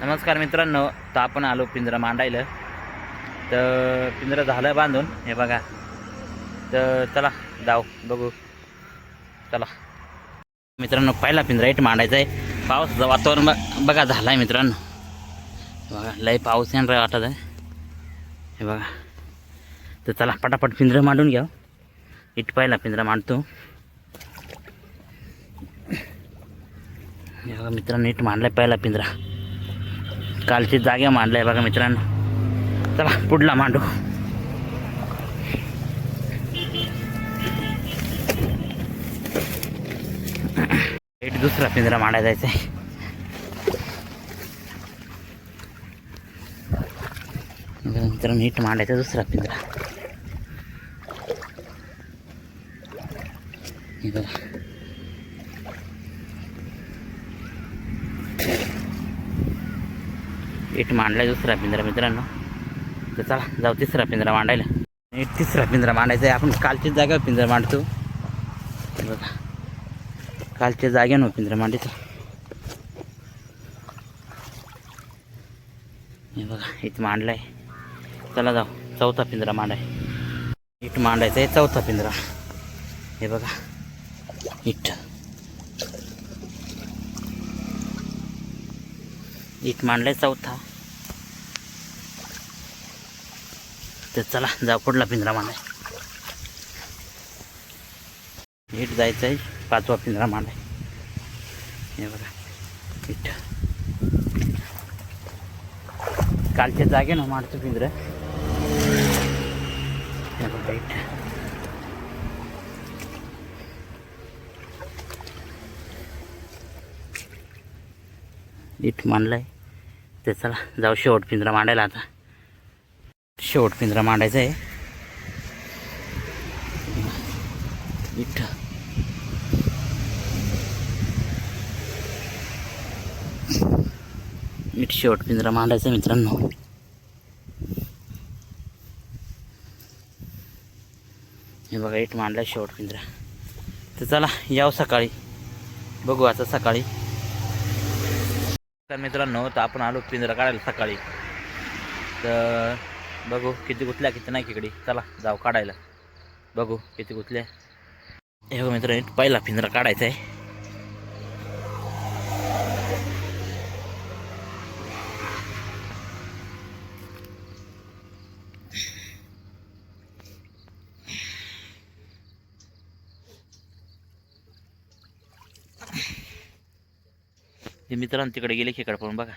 नमस्कार मित्रांनो तर आपण आलो पिंजरा मांडायला. तर पिंजरा झालं बांधून हे बघा. तर चला जाऊ बघू. चला. मित्रांनो पहिला पिंजरा इथं मांडायचा आहे. पाऊस वातावरण बघा झालं आहे मित्रांनो. बघा लय पाऊस येणार वाटत. आहे हे बघा. तर चला पटापट पिंजरा मांडून घ्या इथं पहिला पिंजरा मांडतो. हे बघा मित्रांनो इथं मांडलाय पहिला पिंजरा. कालची जागा मांडलाय बघा मित्रांनो. चला पुढला मांडू. एक दुसरा पिंजरा मांडायला जायचा आहे बघा नीट मांडायचा दुसरा पिंजरा हे बघा इट मांडलाय दुसरा पिंजरा मित्रांनो. तर चला जाऊ तिसरा पिंजरा मांडायला. इट तिसरा पिंजरा मांडायचा आहे आपण कालच्या जागेवर पिंजरा मांडतो. हे बघा. कालच्या जागेनं पिंजरा मांडायचा हे बघा इथं मांडलाय. चला जाऊ. चौथा पिंजरा मांडाय. इट मांडायचा आहे चौथा पिंजरा. हे बघा. इट. एक मांडलाय चौथा. तर चला जा पुढला पिंजरा मांडाय. नीट जायचं आहे पाचवा पिंजरा मांडाय. हे बघा नीट कालच्या जागेनं मांडतो पिंजरा. हे बघा इट इट आहे तर चला जाऊ शेवट पिंजरा मांडायला आता. शेवट पिंजरा मांडायचा आहे. इट इट शेवट पिंजरा मांडायचा आहे मित्रांनो. हे बघा इट मांडला शेवट पिंजरा. तर चला याव सकाळी. बघू आता सकाळी. तर मित्रांनो तर आपण आलो पिंजरा काढायला सकाळी. तर बघू किती गुतल्या किती नाही इकडे चला जाऊ काढायला. बघू किती गुतल्या. हे बघा मित्र पहिला पिंजरा काढायचा आहे. ते मित्रांनो तिकडे गेले खेकडे पण बघा.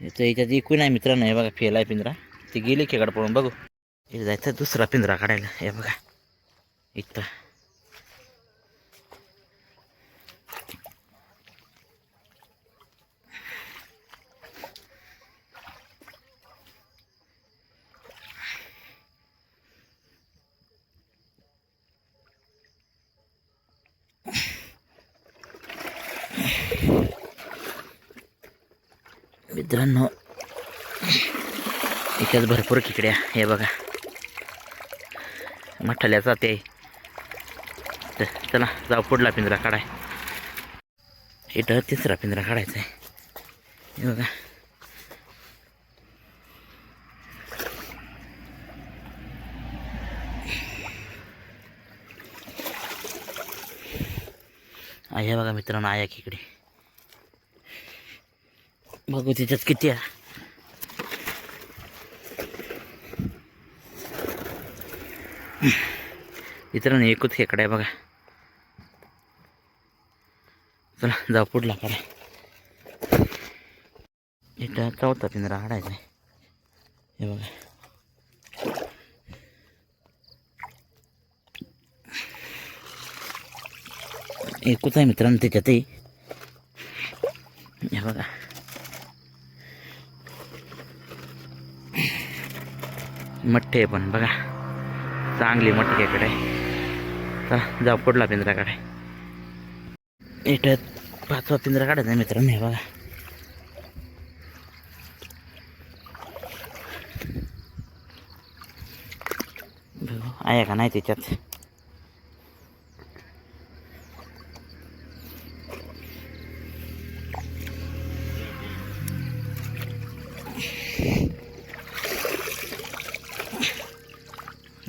तर याच्यात एकू आहे मित्रांनो हे बघा फेल आहे पिंजरा. ते गेले खेकडे पळून बघू. हे जायचं दुसरा पिंजरा काढायला हे बघा. इथं मित्रांनो इथेच भरपूर किकड्या हे बघा. मठाल्याचा ते तर चला जाऊ पुढला पिंजरा काढाय. इथं तिसरा पिंजरा काढायचा आहे हे बघा. आहे बघा मित्रांनो आया खेकडे. बघू त्याच्यात किती आहे. मित्रांनो एकूच खेकडा आहे बघा. चला जाऊ पुढला करा. इथं चौथा पिंजरा काढायचा आहे. हे बघा. एकूच आहे मित्रांनो त्याच्यातही. हे बघा. मठ्ठे पण बघा. चांगली मटक्याकडे चला जाऊ पुढला पिंजरा काढाय. इथं पाचवा पिंजरा काढायचा आहे मित्रांनो हे बघा. आहे का नाही त्याच्यात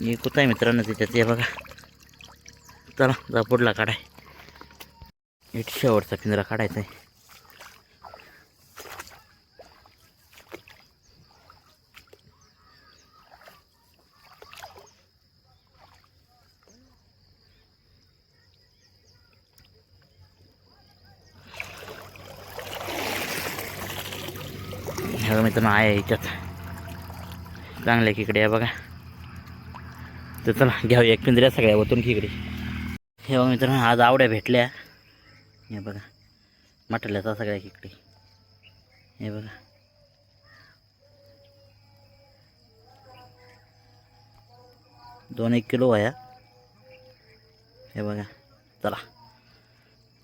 हे कुठं आहे मित्रांनो त्याच्यात हे बघा. चला जा पुढला काढाय एक शेवटचा पिंजरा काढायचा आहे. हे मित्रांनो आहे याच्यात चांगलं आहे इकडे आहे बघा. तर चला घ्यावं एक पिंजऱ्या सगळ्या वतून खिकडी. हे बघा मित्रांनो आज आवड्या भेटल्या. हे बघा मटल्याचा सगळ्या इकडे हे बघा. दोन एक किलो वया. हे बघा चला.